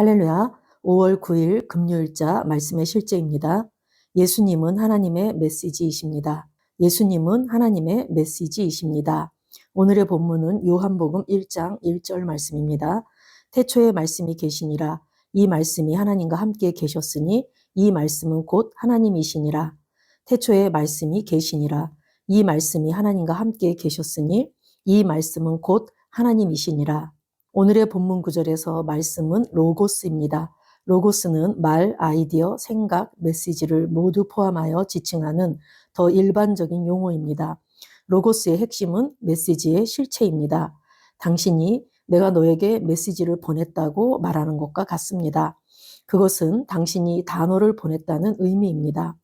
할렐루야. 5월 9일 금요일자 말씀의 실제입니다. 예수님은 하나님의 메시지이십니다. 예수님은 하나님의 메시지이십니다. 오늘의 본문은 요한복음 1장 1절 말씀입니다. 태초에 말씀이 계시니라. 이 말씀이 하나님과 함께 계셨으니 이 말씀은 곧 하나님이시니라. 태초에 말씀이 계시니라. 이 말씀이 하나님과 함께 계셨으니 이 말씀은 곧 하나님이시니라. 오늘의 본문 구절에서 말씀은 로고스입니다. 로고스는 말, 아이디어, 생각, 메시지를 모두 포함하여 지칭하는 더 일반적인 용어입니다. 로고스의 핵심은 메시지의 실체입니다. 당신이 내가 너에게 메시지를 보냈다고 말하는 것과 같습니다. 그것은 당신이 단어를 보냈다는 의미입니다.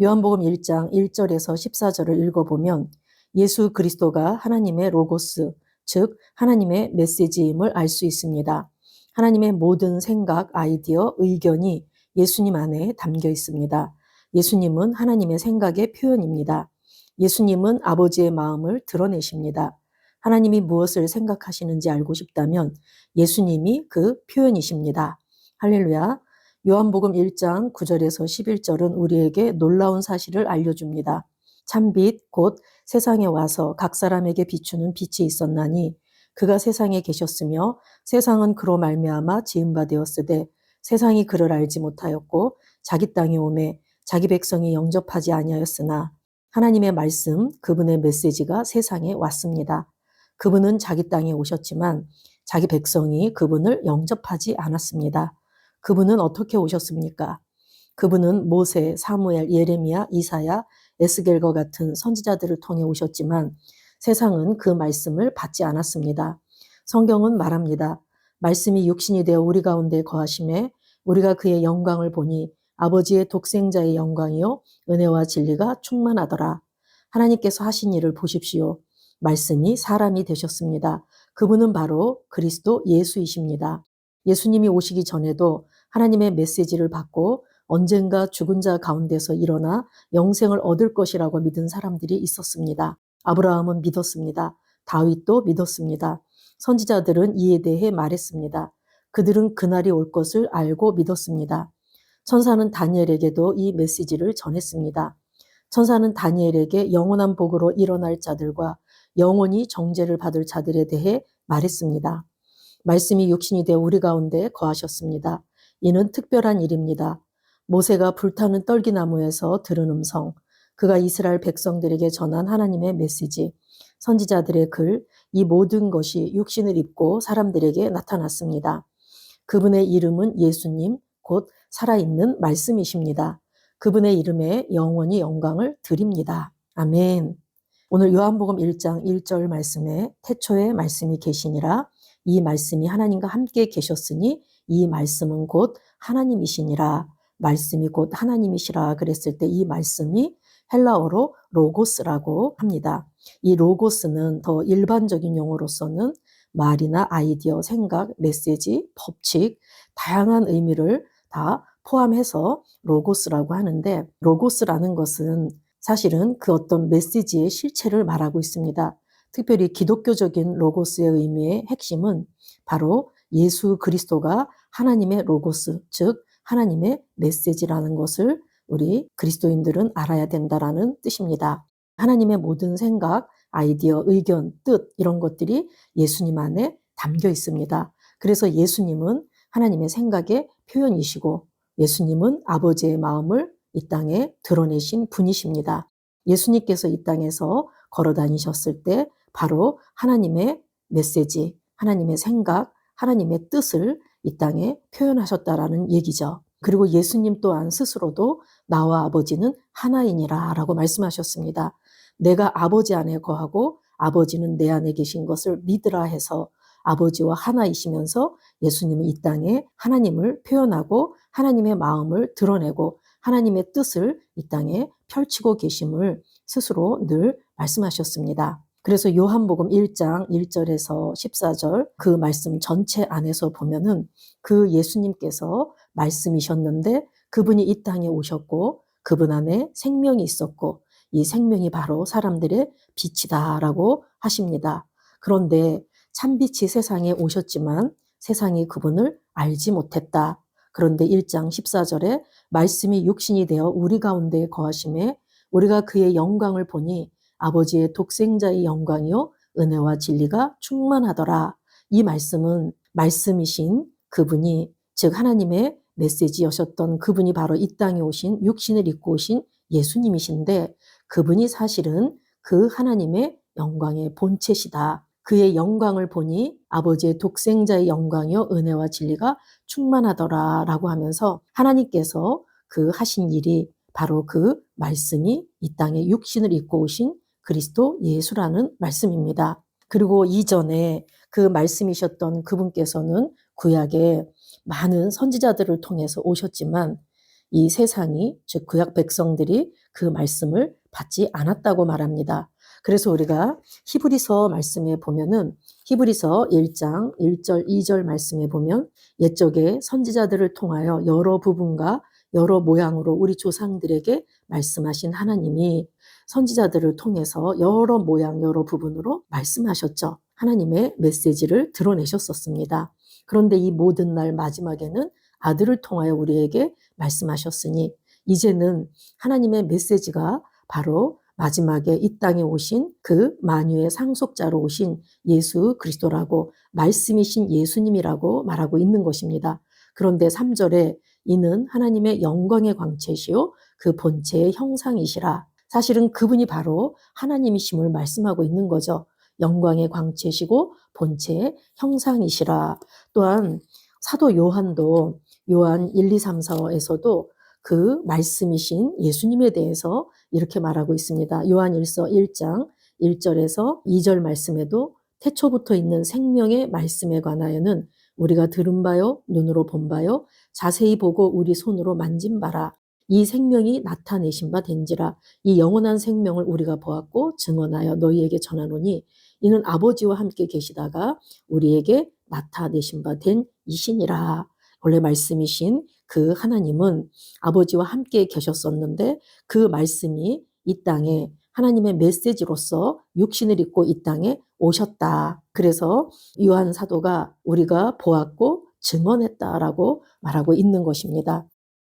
요한복음 1장 1절에서 14절을 읽어보면 예수 그리스도가 하나님의 로고스, 즉 하나님의 메시지임을 알 수 있습니다. 하나님의 모든 생각, 아이디어, 의견이 예수님 안에 담겨 있습니다. 예수님은 하나님의 생각의 표현입니다. 예수님은 아버지의 마음을 드러내십니다. 하나님이 무엇을 생각하시는지 알고 싶다면 예수님이 그 표현이십니다. 할렐루야. 요한복음 1장 9절에서 11절은 우리에게 놀라운 사실을 알려줍니다. 참빛 곧 세상에 와서 각 사람에게 비추는 빛이 있었나니 그가 세상에 계셨으며 세상은 그로 말미암아 지은 바 되었으되 세상이 그를 알지 못하였고 자기 땅에 오매 자기 백성이 영접하지 아니하였으나 하나님의 말씀 그분의 메시지가 세상에 왔습니다. 그분은 자기 땅에 오셨지만 자기 백성이 그분을 영접하지 않았습니다. 그분은 어떻게 오셨습니까? 그분은 모세, 사무엘, 예레미야, 이사야, 에스겔과 같은 선지자들을 통해 오셨지만 세상은 그 말씀을 받지 않았습니다. 성경은 말합니다. 말씀이 육신이 되어 우리 가운데 거하심에 우리가 그의 영광을 보니 아버지의 독생자의 영광이요 은혜와 진리가 충만하더라. 하나님께서 하신 일을 보십시오. 말씀이 사람이 되셨습니다. 그분은 바로 그리스도 예수이십니다. 예수님이 오시기 전에도 하나님의 메시지를 받고 언젠가 죽은 자 가운데서 일어나 영생을 얻을 것이라고 믿은 사람들이 있었습니다. 아브라함은 믿었습니다. 다윗도 믿었습니다. 선지자들은 이에 대해 말했습니다. 그들은 그날이 올 것을 알고 믿었습니다. 천사는 다니엘에게도 이 메시지를 전했습니다. 천사는 다니엘에게 영원한 복으로 일어날 자들과 영원히 정죄를 받을 자들에 대해 말했습니다. 말씀이 육신이 되어 우리 가운데 거하셨습니다. 이는 특별한 일입니다. 모세가 불타는 떨기나무에서 들은 음성, 그가 이스라엘 백성들에게 전한 하나님의 메시지, 선지자들의 글, 이 모든 것이 육신을 입고 사람들에게 나타났습니다. 그분의 이름은 예수님, 곧 살아있는 말씀이십니다. 그분의 이름에 영원히 영광을 드립니다. 아멘. 오늘 요한복음 1장 1절 말씀에 태초에 말씀이 계시니라 이 말씀이 하나님과 함께 계셨으니 이 말씀은 곧 하나님이시니라 말씀이 곧 하나님이시라 그랬을 때 이 말씀이 헬라어로 로고스라고 합니다. 이 로고스는 더 일반적인 용어로서는 말이나 아이디어, 생각, 메시지, 법칙, 다양한 의미를 다 포함해서 로고스라고 하는데 로고스라는 것은 사실은 그 어떤 메시지의 실체를 말하고 있습니다. 특별히 기독교적인 로고스의 의미의 핵심은 바로 예수 그리스도가 하나님의 로고스, 즉 하나님의 메시지라는 것을 우리 그리스도인들은 알아야 된다라는 뜻입니다. 하나님의 모든 생각, 아이디어, 의견, 뜻 이런 것들이 예수님 안에 담겨 있습니다. 그래서 예수님은 하나님의 생각의 표현이시고 예수님은 아버지의 마음을 이 땅에 드러내신 분이십니다. 예수님께서 이 땅에서 걸어 다니셨을 때 바로 하나님의 메시지, 하나님의 생각, 하나님의 뜻을 이 땅에 표현하셨다라는 얘기죠. 그리고 예수님 또한 스스로도 나와 아버지는 하나이니라 라고 말씀하셨습니다. 내가 아버지 안에 거하고 아버지는 내 안에 계신 것을 믿으라 해서 아버지와 하나이시면서 예수님은 이 땅에 하나님을 표현하고 하나님의 마음을 드러내고 하나님의 뜻을 이 땅에 펼치고 계심을 스스로 늘 말씀하셨습니다. 그래서 요한복음 1장 1절에서 14절 그 말씀 전체 안에서 보면은 그 예수님께서 말씀이셨는데 그분이 이 땅에 오셨고 그분 안에 생명이 있었고 이 생명이 바로 사람들의 빛이다라고 하십니다. 그런데 참빛이 세상에 오셨지만 세상이 그분을 알지 못했다. 그런데 1장 14절에 말씀이 육신이 되어 우리 가운데 거하심에 우리가 그의 영광을 보니 아버지의 독생자의 영광이요 은혜와 진리가 충만하더라. 이 말씀은 말씀이신 그분이 즉 하나님의 메시지여셨던 그분이 바로 이 땅에 오신 육신을 입고 오신 예수님이신데 그분이 사실은 그 하나님의 영광의 본체시다. 그의 영광을 보니 아버지의 독생자의 영광이요 은혜와 진리가 충만하더라 라고 하면서 하나님께서 그 하신 일이 바로 그 말씀이 이 땅에 육신을 입고 오신 그리스도 예수라는 말씀입니다. 그리고 이전에 그 말씀이셨던 그분께서는 구약에 많은 선지자들을 통해서 오셨지만 이 세상이 즉 구약 백성들이 그 말씀을 받지 않았다고 말합니다. 그래서 우리가 히브리서 말씀에 보면은 히브리서 1장 1절 2절 말씀에 보면 옛적에 선지자들을 통하여 여러 부분과 여러 모양으로 우리 조상들에게 말씀하신 하나님이 선지자들을 통해서 여러 모양 여러 부분으로 말씀하셨죠. 하나님의 메시지를 드러내셨었습니다. 그런데 이 모든 날 마지막에는 아들을 통하여 우리에게 말씀하셨으니 이제는 하나님의 메시지가 바로 마지막에 이 땅에 오신 그 만유의 상속자로 오신 예수 그리스도라고 말씀이신 예수님이라고 말하고 있는 것입니다. 그런데 3절에 이는 하나님의 영광의 광채시요 그 본체의 형상이시라. 사실은 그분이 바로 하나님이심을 말씀하고 있는 거죠. 영광의 광채시고 본체의 형상이시라. 또한 사도 요한도 요한 1, 2, 3, 4에서도 그 말씀이신 예수님에 대해서 이렇게 말하고 있습니다. 요한 1서 1장 1절에서 2절 말씀에도 태초부터 있는 생명의 말씀에 관하여는 우리가 들은 바요, 눈으로 본 바요, 자세히 보고 우리 손으로 만진 바라. 이 생명이 나타내신 바 된지라. 이 영원한 생명을 우리가 보았고 증언하여 너희에게 전하노니 이는 아버지와 함께 계시다가 우리에게 나타내신 바 된 이신이라. 원래 말씀이신 그 하나님은 아버지와 함께 계셨었는데 그 말씀이 이 땅에 하나님의 메시지로서 육신을 입고 이 땅에 오셨다. 그래서 요한 사도가 우리가 보았고 증언했다라고 말하고 있는 것입니다.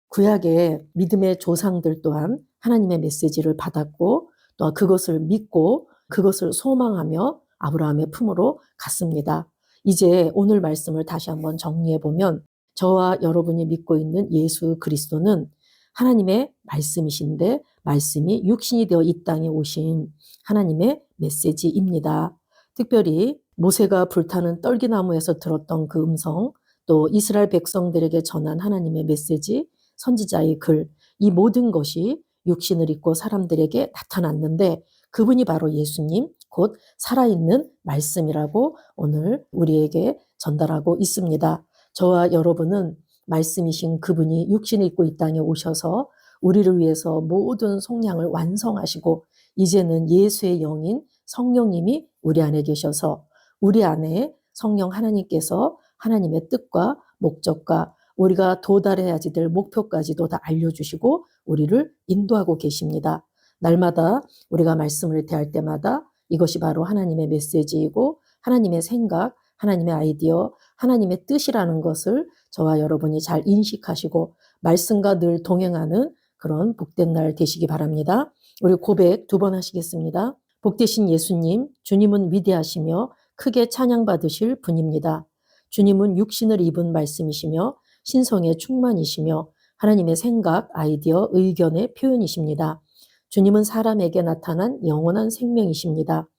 구약의 믿음의 조상들 또한 하나님의 메시지를 받았고 또 그것을 믿고 그것을 소망하며 아브라함의 품으로 갔습니다. 이제 오늘 말씀을 다시 한번 정리해 보면 저와 여러분이 믿고 있는 예수 그리스도는 하나님의 말씀이신데 말씀이 육신이 되어 이 땅에 오신 하나님의 메시지입니다. 특별히 모세가 불타는 떨기나무에서 들었던 그 음성, 또 이스라엘 백성들에게 전한 하나님의 메시지, 선지자의 글, 이 모든 것이 육신을 입고 사람들에게 나타났는데 그분이 바로 예수님, 곧 살아있는 말씀이라고 오늘 우리에게 전달하고 있습니다. 저와 여러분은 말씀이신 그분이 육신을 입고 이 땅에 오셔서 우리를 위해서 모든 속량을 완성하시고 이제는 예수의 영인 성령님이 우리 안에 계셔서 우리 안에 성령 하나님께서 하나님의 뜻과 목적과 우리가 도달해야지 될 목표까지도 다 알려주시고 우리를 인도하고 계십니다. 날마다 우리가 말씀을 대할 때마다 이것이 바로 하나님의 메시지이고 하나님의 생각, 하나님의 아이디어, 하나님의 뜻이라는 것을 저와 여러분이 잘 인식하시고 말씀과 늘 동행하는 그런 복된 날 되시기 바랍니다. 우리 고백 두 번 하시겠습니다. 복되신 예수님, 주님은 위대하시며 크게 찬양받으실 분입니다. 주님은 육신을 입은 말씀이시며 신성의 충만이시며 하나님의 생각, 아이디어, 의견의 표현이십니다. 주님은 사람에게 나타난 영원한 생명이십니다.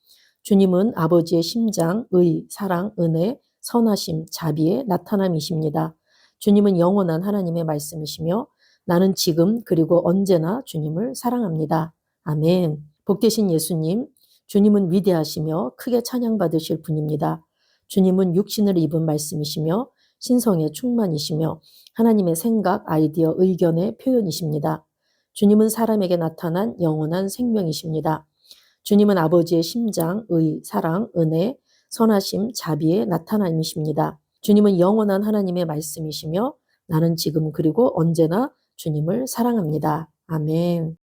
주님은 아버지의 심장, 의, 사랑, 은혜, 선하심, 자비의 나타남이십니다. 주님은 영원한 하나님의 말씀이시며 나는 지금 그리고 언제나 주님을 사랑합니다. 아멘. 복되신 예수님, 주님은 위대하시며 크게 찬양받으실 분입니다. 주님은 육신을 입은 말씀이시며 신성의 충만이시며 하나님의 생각, 아이디어, 의견의 표현이십니다. 주님은 사람에게 나타난 영원한 생명이십니다. 주님은 아버지의 심장, 의, 사랑, 은혜, 선하심, 자비의 나타남이십니다. 주님은 영원한 하나님의 말씀이시며 나는 지금 그리고 언제나 주님을 사랑합니다. 아멘.